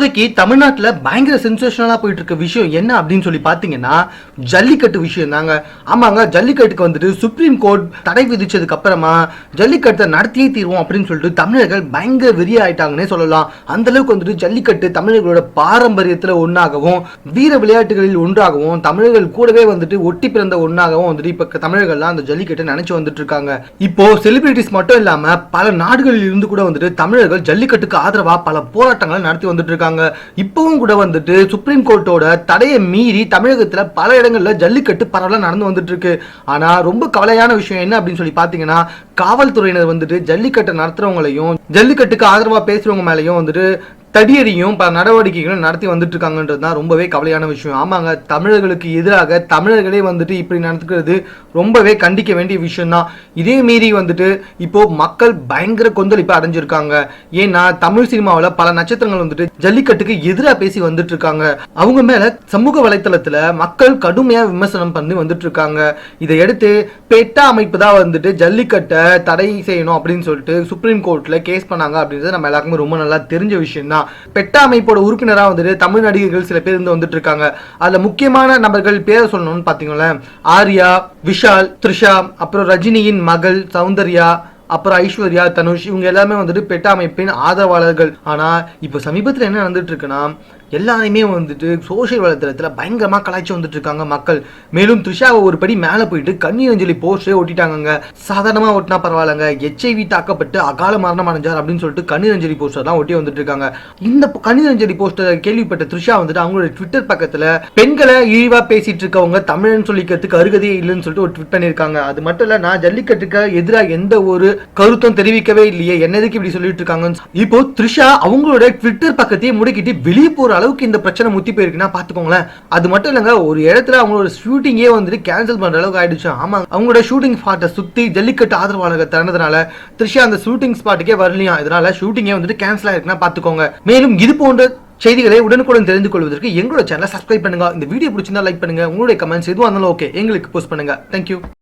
இப்போதைக்கு தமிழ்நாட்டில் பயங்கர சென்சேஷனலாக போயிட்டு இருக்க விஷயம் என்ன அப்படின்னு சொல்லி பார்த்தீங்கன்னா ஜல்லிக்கட்டு விஷயம் தாங்க. ஆமாங்க ஜல்லிக்கட்டுக்கு வந்துட்டு சுப்ரீம் கோர்ட் தடை விதிச்சதுக்கு அப்புறமா ஜல்லிக்கட்டை நடத்தியே தீர்வோம் அப்படின்னு சொல்லிட்டு தமிழர்கள் பயங்கர வெறியாயிட்டாங்கன்னே சொல்லலாம். அந்த அளவுக்கு வந்துட்டு ஜல்லிக்கட்டு தமிழர்களோட பாரம்பரியத்தில் ஒன்றாகவும் வீர விளையாட்டுகளில் ஒன்றாகவும் தமிழர்கள் கூடவே வந்துட்டு ஒட்டி பிறந்த ஒன்றாகவும் வந்துட்டு இப்போ தமிழர்கள்லாம் அந்த ஜல்லிக்கட்டை நினைச்சு வந்துட்டு இருக்காங்க இப்போ செலிபிரிட்டிஸ் மட்டும் இல்லாமல் பல நாடுகளில் இருந்து கூட வந்துட்டு தமிழர்கள் ஜல்லிக்கட்டுக்கு ஆதரவாக பல போராட்டங்களை நடத்தி வந்துட்டு இருக்காங்க இப்பவும் கூட வந்துட்டு சுப்ரீம் கோர்ட்டோட தடையை மீறி தமிழகத்துல பல இடங்கள்ல ஜல்லிக்கட்டு பரவலா நடந்து வந்துட்டு இருக்கு ஆனா ரொம்ப கவலையான விஷயம் என்ன அப்படின்னு சொல்லி பாத்தீங்கன்னா காவல்துறையினர் வந்துட்டு ஜல்லிக்கட்டை நடத்துறவங்களையும் ஜல்லிக்கட்டுக்கு ஆதரவா பேசுறவங்க மேலேயும் வந்துட்டு தடியடியும் பல நடவடிக்கைகளும் நடத்தி வந்துட்டு இருக்காங்கன்றது தான் ரொம்பவே கவலையான விஷயம். ஆமாங்க தமிழர்களுக்கு எதிராக தமிழர்களே வந்துட்டு இப்படி நடத்துக்கிறது ரொம்பவே கண்டிக்க வேண்டிய விஷயம் தான் இதே மீறி வந்துட்டு இப்போ மக்கள் பயங்கர கொந்தளிப்பு அடைஞ்சிருக்காங்க. ஏன்னா தமிழ் சினிமாவில் பல நட்சத்திரங்கள் வந்துட்டு ஜல்லிக்கட்டுக்கு எதிராக பேசி வந்துட்டு இருக்காங்க அவங்க மேல சமூக வலைத்தளத்துல மக்கள் கடுமையா விமர்சனம் பண்ணி வந்துட்டு இருக்காங்க இதையடுத்து பெட்டா அமைப்பு தான் வந்துட்டு ஜல்லிக்கட்டை தடை செய்யணும் அப்படின்னு சொல்லிட்டு சுப்ரீம் கோர்ட்ல கேஸ் பண்ணாங்க அப்படின்றது நம்ம எல்லாருக்குமே ரொம்ப நல்லா தெரிஞ்ச விஷயம் தான் பெட்டா அமைப்போட உறுப்பினரா வந்துட்டு தமிழ் நடிகர்கள் சில பேர் இருந்து வந்துட்டு இருக்காங்க அதுல முக்கியமான நபர்கள் பேரை சொல்லணும்னு பார்த்தீங்களேன் ஆர்யா விஷால் த்ரிஷா அப்புறம் ரஜினியின் மகள் சௌந்தர்யா அப்புறம் ஐஸ்வர்யா தனுஷ் இவங்க எல்லாமே வந்துட்டு பெட்ட அமைப்பின் ஆதரவாளர்கள். ஆனா இப்போ சமீபத்தில் என்ன நடந்துட்டு இருக்குன்னா எல்லாரையுமே வந்துட்டு சோஷியல் வலைத்தளத்தில் பயங்கரமாக கலாய்ச்சி வந்துட்டு இருக்காங்க மக்கள். மேலும் த்ரிஷாவை ஒரு படி மேலே போயிட்டு கண்ணீர் அஞ்சலி போஸ்டே ஒட்டிட்டாங்க சாதாரணமாக ஒட்டினா பரவாயில்லங்க. எச்ஐவி தாக்கப்பட்டு அகால மரணம் அடைஞ்சார் அப்படின்னு சொல்லிட்டு கண்ணீர் அஞ்சலி போஸ்டர் தான் ஒட்டி வந்துட்டு இருக்காங்க இந்த கண்ணீர் அஞ்சலி போஸ்டர் கேள்விப்பட்ட த்ரிஷா வந்துட்டு அவங்களோட ட்விட்டர் பக்கத்தில் பெண்களை இழிவாக பேசிட்டு இருக்கவங்க தமிழன் சொல்லிக்கிறதுக்கு அருகதையே இல்லைன்னு சொல்லிட்டு ஒரு ட்விட் பண்ணியிருக்காங்க. அது மட்டும் இல்லை நான் ஜல்லிக்கட்டுக்கு எதிராக எந்த ஒரு கருத்தும் தெரிவிக்கவே இல்லையே. என்னதுக்கு இப்படி சொல்லிட்டு இருக்காங்க இப்போ த்ரிஷா அவங்களோட ட்விட்டர் பக்கத்தையே முடக்கிட்டு வெளியே போற அளவுக்கு இந்த பிரச்சனை முத்தி போயிருக்குன்னா பாத்துக்கோங்களேன் அது மட்டும் இல்லைங்க ஒரு இடத்துல அவங்களோட ஷூட்டிங்கே வந்துட்டு கேன்சல் பண்ற அளவுக்கு ஆயிடுச்சு. ஆமா அவங்களோட ஷூட்டிங் ஸ்பாட்டை சுத்தி ஜல்லிக்கட்டு ஆதரவாளர்கள் திறந்ததுனால த்ரிஷா அந்த ஷூட்டிங் ஸ்பாட்டுக்கே வரலையா? இதனால ஷூட்டிங்கே வந்துட்டு கேன்சல் ஆயிருக்குன்னா பாத்துக்கோங்க மேலும் இது போன்ற செய்திகளை உடனுக்குடன் தெரிந்து கொள்வதற்கு எங்களோட சேனலை சப்ஸ்கிரைப் பண்ணுங்க. இந்த வீடியோ பிடிச்சிருந்தா லைக் பண்ணுங்க. உங்களுடைய கமெண்ட்ஸ் எதுவும் இருந்தாலும் ஓகே எங்களுக்கு போஸ்ட் பண்ணுங்க. தேங்க்யூ